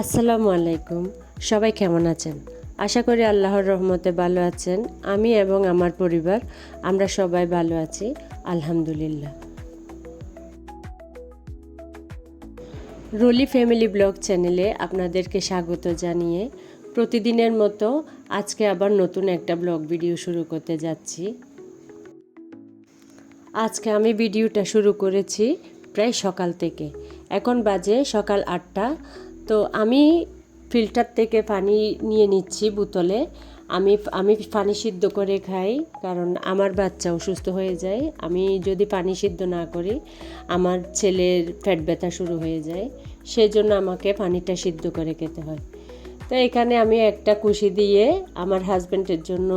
আসসালামু আলাইকুম। সবাই কেমন আছেন? আশা করি আল্লাহর রহমতে ভালো আছেন। আমি এবং আমার পরিবার, আমরা সবাই ভালো আছি, আলহামদুলিল্লাহ। রলি ফ্যামিলি ব্লগ চ্যানেলে আপনাদেরকে স্বাগত জানিয়ে প্রতিদিনের মতো আজকে আবার নতুন একটা ব্লগ ভিডিও শুরু করতে যাচ্ছি। আজকে আমি ভিডিওটা শুরু করেছি প্রায় সকাল থেকে। এখন বাজে সকাল আটটা। তো আমি ফিল্টার থেকে পানি নিয়ে নিচ্ছি বোতলে। আমি আমি পানি সিদ্ধ করে খাই, কারণ আমার বাচ্চা অসুস্থ হয়ে যায়। আমি যদি পানি সিদ্ধ না করি, আমার ছেলের ফ্যাট ব্যথা শুরু হয়ে যায়। সেই জন্য আমাকে পানিটা সিদ্ধ করে খেতে হয়। তো এখানে আমি একটা কুশি দিয়ে আমার হাজব্যান্ডের জন্য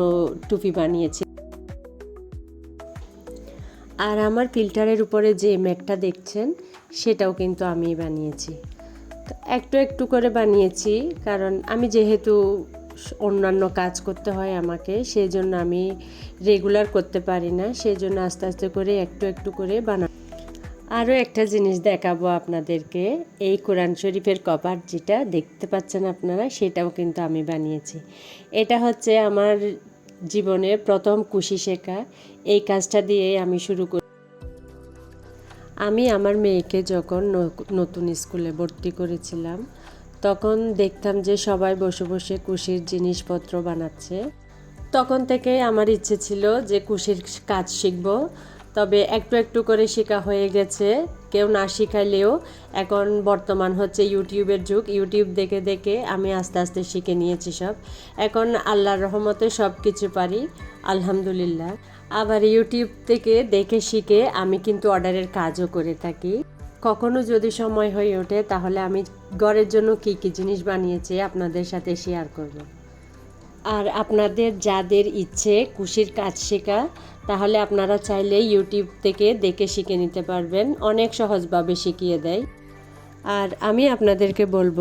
টুপি বানিয়েছি। আর আমার ফিল্টারের উপরে যে ম্যাটটা দেখছেন, সেটাও কিন্তু আমি বানিয়েছি। একটু একটু করে বানিয়েছি, কারণ আমি যেহেতু অন্যান্য কাজ করতে হয় আমাকে সেই জন্য আমি রেগুলার করতে পারি না সেই জন্য আস্তে আস্তে করে একটু একটু করে বানা, আরও একটা জিনিস দেখাবো আপনাদেরকে, এই কোরআন শরীফের কভার যেটা দেখতে পাচ্ছেন আপনারা, সেটাও কিন্তু আমি বানিয়েছি। এটা হচ্ছে আমার জীবনে প্রথম খুশি শেখা, এই কাজটা দিয়ে আমি শুরু করি আমি আমার মেয়েকে যখন নতুন স্কুলে ভর্তি করেছিলাম, তখন দেখতাম যে সবাই বসে বসে কুশির জিনিসপত্র বানাচ্ছে। তখন থেকে আমার ইচ্ছে ছিল যে কুশির কাজ শিখব। তবে একটু একটু করে শেখা হয়ে গেছে। কেউ না শিখাইলেও এখন বর্তমান হচ্ছে ইউটিউবের যুগ। ইউটিউব দেখে দেখে আমি আস্তে আস্তে শিখে নিয়েছি সব। এখন আল্লাহর রহমতে সব কিছু পারি, আলহামদুলিল্লাহ। আবার ইউটিউব থেকে দেখে শিখে আমি কিন্তু অর্ডারের কাজও করে থাকি। কখনো যদি সময় হয়ে ওঠে তাহলে আমি ঘরের জন্য কী কী জিনিস বানিয়েছি আপনাদের সাথে শেয়ার করব। আর আপনাদের যাদের ইচ্ছে কুশির কাজ শেখা, তাহলে আপনারা চাইলে ইউটিউব থেকে দেখে শিখে নিতে পারবেন। অনেক সহজভাবে শিখিয়ে দেয়। আর আমি আপনাদেরকে বলব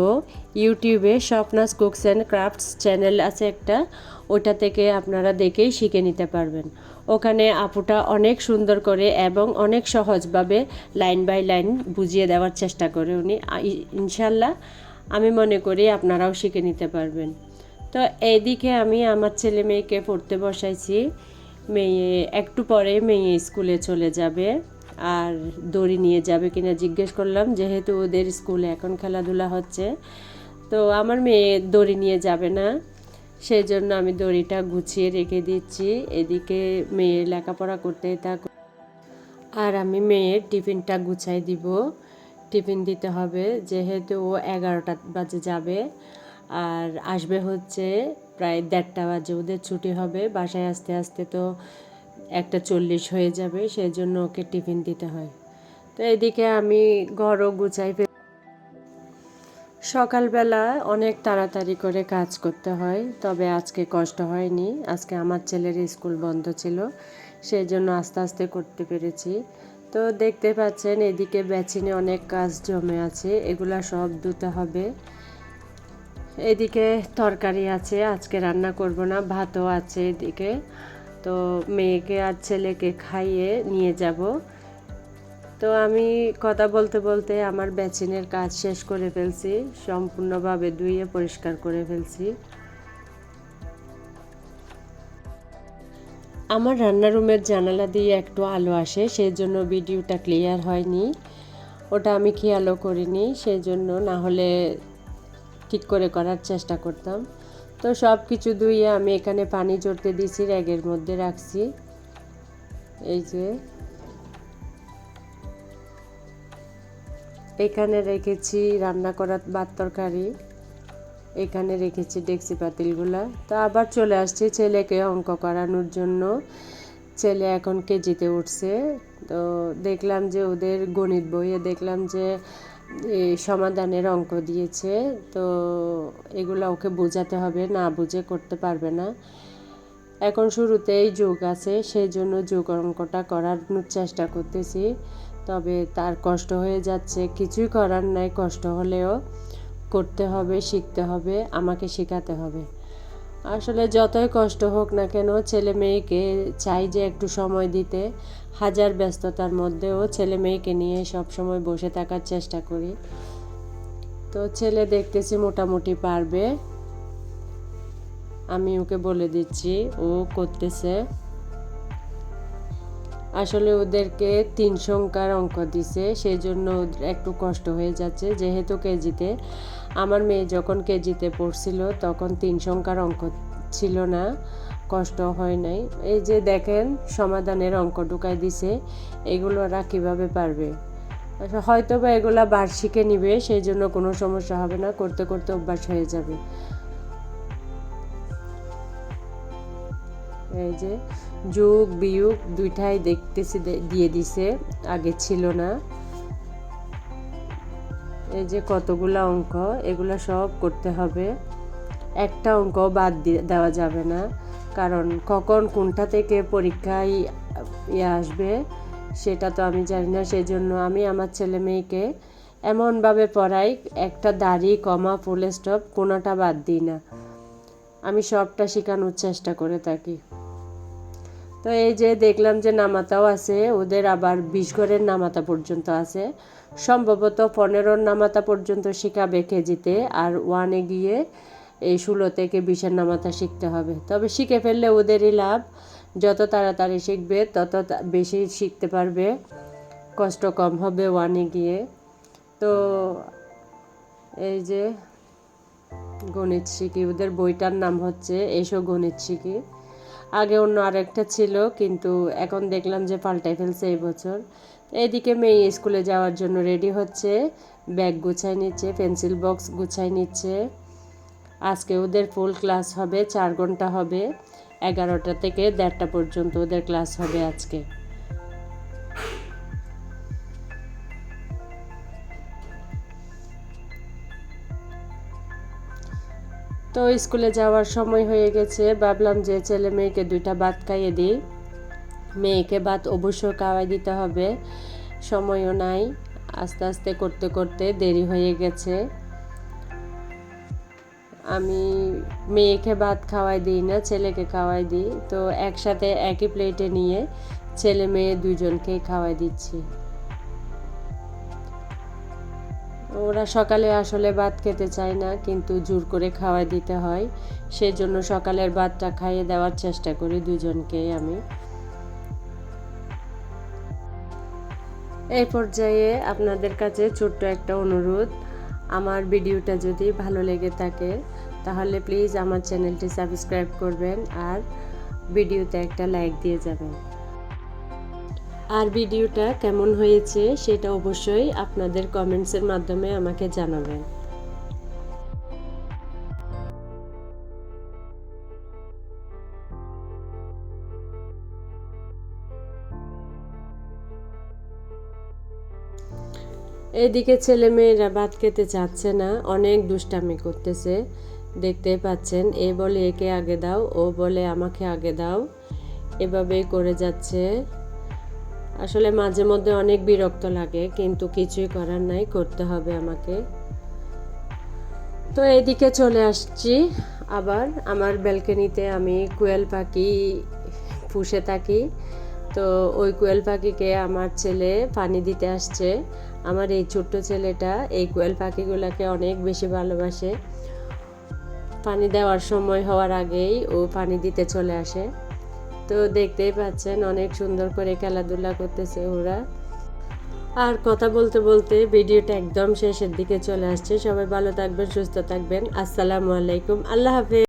ইউটিউবে Swapnas cooks and crafts channel আছে একটা, ওটা থেকে আপনারা দেখেই শিখে নিতে পারবেন। ওখানে আপুটা অনেক সুন্দর করে এবং অনেক সহজভাবে লাইন বাই লাইন বুঝিয়ে দেওয়ার চেষ্টা করে উনি। ইনশাল্লাহ, আমি মনে করি আপনারাও শিখে নিতে পারবেন। তো এইদিকে আমি আমার ছেলে মেয়েকে পড়তে বসাইছি। মেয়ে একটু পরে মেয়ে স্কুলে চলে যাবে আর দড়ি নিয়ে যাবে কিনা জিজ্ঞেস করলাম, যেহেতু ওদের স্কুলে এখন খেলাধুলা হচ্ছে। তো আমার মেয়ে দড়ি নিয়ে যাবে না সেই জন্য আমি দড়িটা গুছিয়ে রেখে দিচ্ছি। এদিকে মেয়ে লেখাপড়া করতে থাক আর আমি মেয়ের টিফিনটা গুছাই দিব। টিফিন দিতে হবে, যেহেতু ও এগারোটা বাজে যাবে। আর আসবে হচ্ছে প্রায় দেড়টা বাজে, ওদের ছুটি হবে। বাসায় আসতে আসতে তো একটা চল্লিশ হয়ে যাবে সেই জন্য ওকে টিফিন দিতে হয়। তো এদিকে আমি ঘরও গুছাই সকালবেলা অনেক তাড়াতাড়ি করে কাজ করতে হয়, তবে আজকে কষ্ট হয়নি। আজকে আমার ছেলের স্কুল বন্ধ ছিল সেই জন্য আস্তে আস্তে করতে পেরেছি। তো দেখতে পাচ্ছেন এদিকে বেচিনে অনেক কাজ জমে আছে, এগুলা সব ধুতে হবে। এদিকে তরকারি আছে, আজকে রান্না করব না, ভাতও আছে এদিকে। তো মেয়েকে আর ছেলেকে খাইয়ে নিয়ে যাব। তো আমি কথা বলতে বলতে আমার বেচিনের কাজ শেষ করে ফেলছি, সম্পূর্ণভাবে ধুয়ে পরিষ্কার করে ফেলছি। আমার রান্নার রুমের জানালা দিয়ে একটু আলো আসে সেই জন্য ভিডিওটা ক্লিয়ার হয়নি। ওটা আমি খেয়ালও করিনি সেই জন্য না হলে ঠিক করে করার চেষ্টা করতাম। তো সব কিছু ধুয়ে আমি এখানে পানি জড়তে দিয়েছি, র্যাগের মধ্যে রাখছি। এই যে। এখানে রেখেছি রান্না করার ভাত তরকারি। এখানে রেখেছি ডেক্সি পাতিলগুলা। তো আবার চলে আসছি ছেলেকে অঙ্ক করানোর জন্য। ছেলে এখন কেজিতে উঠছে। তো দেখলাম যে ওদের গণিত বইয়ে দেখলাম যে সমাধানের অঙ্ক দিয়েছে, তো এগুলো ওকে বোঝাতে হবে, না বুঝে করতে পারবে না। এখন শুরুতেই যোগ আছে সেই জন্য যোগ অঙ্কটা করার চেষ্টা করতেছি, তবে তার কষ্ট হয়ে যাচ্ছে, কিছুই করার নাই, কষ্ট হলেও করতে হবে, শিখতে হবে, আমাকে শেখাতে হবে। আসলে যতই কষ্ট হোক না কেন ছেলে মেয়েকে চাই যে একটু সময় দিতে, হাজার ব্যস্ততার মধ্যেও ছেলে মেয়েকে নিয়ে সব সময় বসে থাকার চেষ্টা করি। তো ছেলে দেখতেছি মোটামুটি পারবে। আমি ওকে বলে দিচ্ছি, ও করতেছে। আসলে ওদেরকে তিন সংখ্যার অঙ্ক দিছে সেই জন্য একটু কষ্ট হয়ে যাচ্ছে। যেহেতু কেজিতে আমার মেয়ে যখন কেজিতে পড়ছিল তখন তিন সংখ্যার অঙ্ক ছিল না কষ্ট হয় নাই। এই যে দেখেন সমাধানের অঙ্ক ঢুকাই দিছে এগুলো ওরা কীভাবে পারবে? আচ্ছা, হয়তো বা এগুলা বার্ষিকে নিবে সেই জন্য কোনো সমস্যা হবে না করতে করতে অভ্যাস হয়ে যাবে। এই যে যুগ, বিয়োগ দুইটাই দেখতেছি দিয়ে দিছে, আগে ছিল না। এই যে কতগুলো অঙ্ক, এগুলো সব করতে হবে। একটা অঙ্ক বাদ দেওয়া যাবে না, কারণ কখন কোনটা থেকে পরীক্ষায় ইয়ে আসবে সেটা তো আমি জানি না সেই জন্য আমি আমার ছেলে মেয়েকে এমনভাবে পড়াই, একটা দাড়ি, কমা, ফুল স্টপ, কোনোটা বাদ দিই না। আমি সবটা শেখানোর চেষ্টা করে থাকি। তো এই যে দেখলাম যে নামাতাও আছে, ওদের আবার বিশ ঘরের নামাতা পর্যন্ত আছে। সম্ভবত পনেরোর নামাতা পর্যন্ত শেখাবে কেজিতে, আর ওয়ানে গিয়ে এই ষোলো থেকে বিশের নামাতা শিখতে হবে। তবে শিখে ফেললে ওদেরই লাভ। যত তাড়াতাড়ি শিখবে, তত বেশি শিখতে পারবে। কষ্ট কম হবে ওয়ানে গিয়ে। তো এই যে গণিত শিখি, ওদের বইটার নাম হচ্ছে এসো গণিত শিখি। আগে অন্য আরেকটা ছিল, কিন্তু এখন দেখলাম যে পাল্টাই ফেলছে এই বছর। এদিকে মেয়ে স্কুলে যাওয়ার জন্য রেডি হচ্ছে, ব্যাগ গুছাই নিচ্ছে, পেন্সিল বক্স গুছাই নিচ্ছে। আজকে ওদের ফুল ক্লাস হবে, চার ঘণ্টা হবে, এগারোটা থেকে দেড়টা পর্যন্ত ওদের ক্লাস হবে আজকে। তো স্কুলে যাওয়ার সময় হয়ে গেছে। ভাবলাম যে ছেলে মেয়েকে দুইটা ভাত খাইয়ে দিই। মেয়েকে ভাত অবশ্যই খাওয়াই দিতে হবে। সময়ও নাই। আস্তে আস্তে করতে করতে দেরি হয়ে গেছে। আমি মেয়েকে ভাত খাওয়াই দিই না, ছেলেকে খাওয়াই দিই। তো একসাথে একই প্লেটে নিয়ে ছেলে মেয়ে দুজনকেই খাওয়াই দিচ্ছি। ওরা সকালে আসলে ভাত খেতে চায় না, কিন্তু জোর করে খাওয়াই দিতে হয়। সেজন্য সকালের ভাতটা খাইয়ে দেওয়ার চেষ্টা করি দুজনকেই আমি। এই পর্যায়ে আপনাদের কাছে ছোট্ট একটা অনুরোধ, আমার ভিডিওটা যদি ভালো লেগে থাকে, তাহলে প্লিজ আমার চ্যানেলটি সাবস্ক্রাইব করবেন আর ভিডিওতে একটা লাইক দিয়ে যাবেন। আর ভিডিওটা কেমন হয়েছে সেটা অবশ্যই আপনাদের কমেন্টসের মাধ্যমে আমাকে জানাবেন। এদিকে ছেলে মেয়েরা ভাত খেতে চাচ্ছে না, অনেক দুষ্টামি করতেছে। দেখতে পাচ্ছেন, এ বলে একে আগে দাও, ও বলে আমাকে আগে দাও। এভাবেই করে যাচ্ছে আসলে মাঝে মধ্যে অনেক বিরক্ত লাগে, কিন্তু কিছুই করার নাই, করতে হবে আমাকে। তো এদিকে চলে আসছি। আবার আমার ব্যালকনিতে আমি কোয়েল পাখি পুষে থাকি। তো ওই কোয়েল পাখিকে আমার ছেলে পানি দিতে আসছে। আমার এই ছোট্ট ছেলেটা এই কোয়েল পাখিগুলোকে অনেক বেশি ভালোবাসে। পানি দেওয়ার সময় হওয়ার আগেই ও পানি দিতে চলে আসে। তো দেখতেই পাচ্ছেন অনেক সুন্দর করে খেলাধুলা করতেছে ওরা। আর কথা বলতে বলতে ভিডিওটা একদম শেষের দিকে চলে আসছে। সবাই ভালো থাকবেন, সুস্থ থাকবেন। আসসালামু আলাইকুম। আল্লাহ হাফেজ।